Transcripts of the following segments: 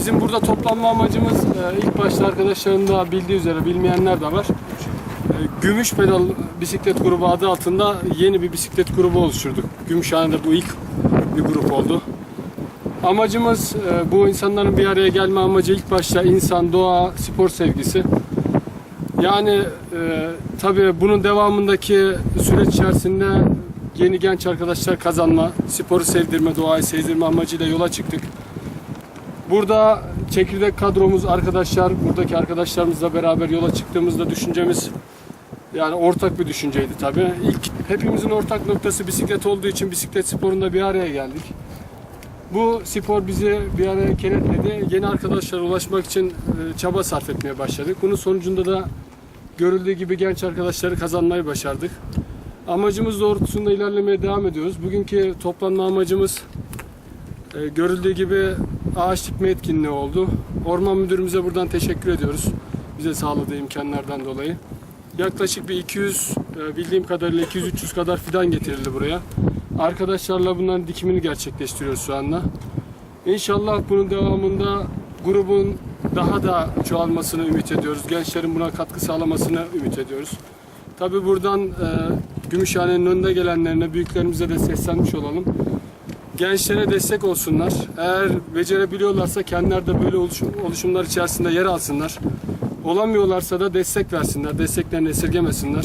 bizim burada toplanma amacımız e, ilk başta arkadaşların da bildiği üzere bilmeyenler de var. E, Gümüş Pedal Bisiklet Grubu adı altında yeni bir bisiklet grubu oluşturduk. Gümüşhane'de bu ilk bir grup oldu. Amacımız e, bu insanların bir araya gelme amacı ilk başta insan, doğa, spor sevgisi. Yani e, tabii bunun devamındaki süreç içerisinde yeni genç arkadaşlar kazanma, sporu sevdirme, doğayı sevdirme amacıyla yola çıktık. Burada çekirdek kadromuz arkadaşlar, buradaki arkadaşlarımızla beraber yola çıktığımızda düşüncemiz yani ortak bir düşünceydi tabii. İlk hepimizin ortak noktası bisiklet olduğu için bisiklet sporunda bir araya geldik. Bu spor bizi bir araya kenetledi. Yeni arkadaşlara ulaşmak için e, çaba sarf etmeye başladık. Bunun sonucunda da görüldüğü gibi genç arkadaşları kazanmayı başardık. Amacımız doğrultusunda ilerlemeye devam ediyoruz. Bugünkü toplanma amacımız e, görüldüğü gibi ağaç dikme etkinliği oldu. Orman müdürümüze buradan teşekkür ediyoruz. Bize sağladığı imkanlardan dolayı. Yaklaşık bir 200, e, bildiğim kadarıyla 200-300 kadar fidan getirildi buraya. Arkadaşlarla bunların dikimini gerçekleştiriyoruz şu anda. İnşallah bunun devamında grubun daha da çoğalmasını ümit ediyoruz. Gençlerin buna katkı sağlamasını ümit ediyoruz. Tabi buradan e, Gümüşhane'nin önünde gelenlerine, büyüklerimize de seslenmiş olalım. Gençlere destek olsunlar. Eğer becerebiliyorlarsa kendileri de böyle oluşum, oluşumlar içerisinde yer alsınlar. Olamıyorlarsa da destek versinler, desteklerini esirgemesinler.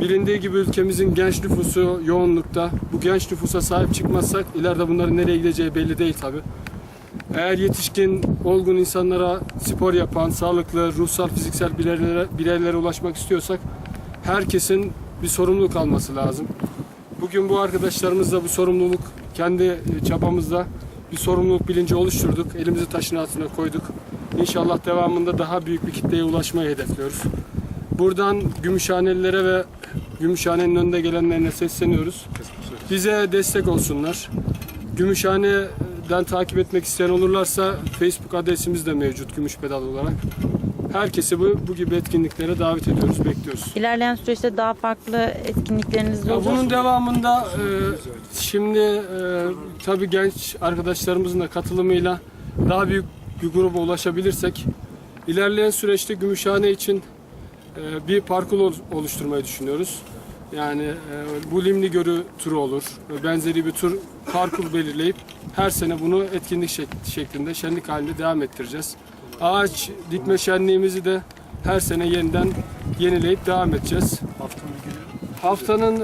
Bilindiği gibi ülkemizin genç nüfusu yoğunlukta. Bu genç nüfusa sahip çıkmazsak ileride bunların nereye gideceği belli değil tabi. Eğer yetişkin, olgun insanlara spor yapan, sağlıklı, ruhsal, fiziksel bireylere, bireylere ulaşmak istiyorsak herkesin bir sorumluluk alması lazım. Bugün bu arkadaşlarımızla bu sorumluluk kendi çabamızla bir sorumluluk bilinci oluşturduk. Elimizi taşın altına koyduk. İnşallah devamında daha büyük bir kitleye ulaşmayı hedefliyoruz. Buradan Gümüşhanelilere ve Gümüşhane'nin önünde gelenlerine sesleniyoruz. Bize destek olsunlar. Gümüşhane'den takip etmek isteyen olurlarsa Facebook adresimiz de mevcut Gümüş Pedal olarak. Herkesi bu, bu gibi etkinliklere davet ediyoruz, bekliyoruz. İlerleyen süreçte daha farklı etkinlikleriniz olur. bunun devamında e, şimdi e, tabii genç arkadaşlarımızın da katılımıyla daha büyük bir gruba ulaşabilirsek ilerleyen süreçte Gümüşhane için e, bir parkur ol- oluşturmayı düşünüyoruz. Yani e, bu Limni Gölü turu olur. Benzeri bir tur parkur belirleyip her sene bunu etkinlik şek- şeklinde şenlik halinde devam ettireceğiz. Ağaç dikme şenliğimizi de her sene yeniden yenileyip devam edeceğiz. Haftanın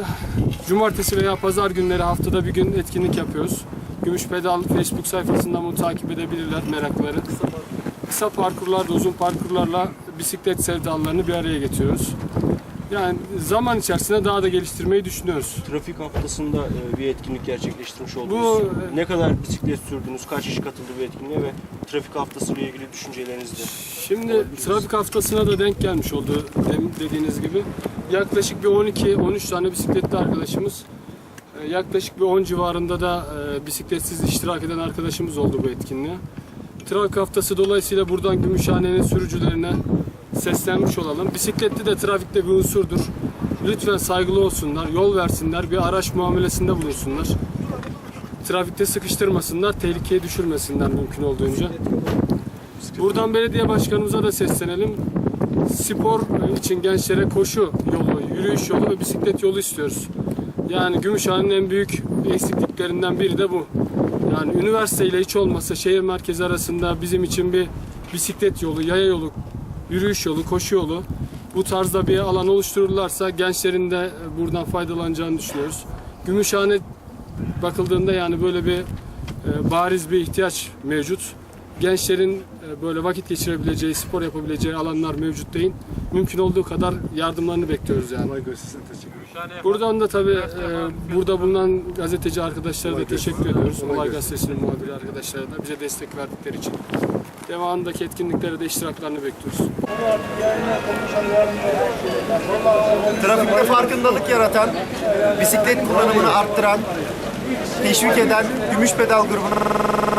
cumartesi veya pazar günleri haftada bir gün etkinlik yapıyoruz. Gümüş Pedal Facebook sayfasından bunu takip edebilirler merakları. Kısa parkurlarla, uzun parkurlarla bisiklet sevdalarını bir araya getiriyoruz. Yani zaman içerisinde daha da geliştirmeyi düşünüyoruz. Trafik haftasında e, bir etkinlik gerçekleştirmiş oldunuz. Bu- ne kadar bisiklet sürdünüz, kaç kişi katıldı bu etkinliğe ve trafik haftası ile ilgili düşünceleriniz de. Şimdi trafik haftasına da denk gelmiş oldu dediğiniz gibi. Yaklaşık bir 12-13 tane bisikletli arkadaşımız, e, yaklaşık bir 10 civarında da e, bisikletsiz iştirak eden arkadaşımız oldu bu etkinliğe. Trafik haftası dolayısıyla buradan Gümüşhane'nin sürücülerine seslenmiş olalım. Bisikletli de trafikte bir unsurdur. Lütfen saygılı olsunlar, yol versinler, bir araç muamelesinde bulunsunlar. Trafikte sıkıştırmasınlar, tehlikeye düşürmesinler mümkün olduğunca. Buradan belediye başkanımıza da seslenelim. Spor için gençlere koşu yolu, yürüyüş yolu ve bisiklet yolu istiyoruz. Yani Gümüşhane'nin en büyük eksikliklerinden biri de bu. Yani üniversite ile hiç olmazsa şehir merkezi arasında bizim için bir bisiklet yolu, yaya yolu, yürüyüş yolu, koşu yolu bu tarzda bir alan oluştururlarsa gençlerin de buradan faydalanacağını düşünüyoruz. Gümüşhane bakıldığında yani böyle bir e, bariz bir ihtiyaç mevcut. Gençlerin e, böyle vakit geçirebileceği, spor yapabileceği alanlar mevcut değil. Mümkün olduğu kadar yardımlarını bekliyoruz yani. Buradan da tabii e, burada bulunan gazeteci arkadaşlara da teşekkür ediyoruz. Olay Gazetesi'nin muhabiri arkadaşlara da bize destek verdikleri için. Devamındaki etkinliklere de iştiraklarını bekliyoruz. trafikte farkındalık yaratan, bisiklet kullanımını arttıran, teşvik eden Gümüş Pedal grubuna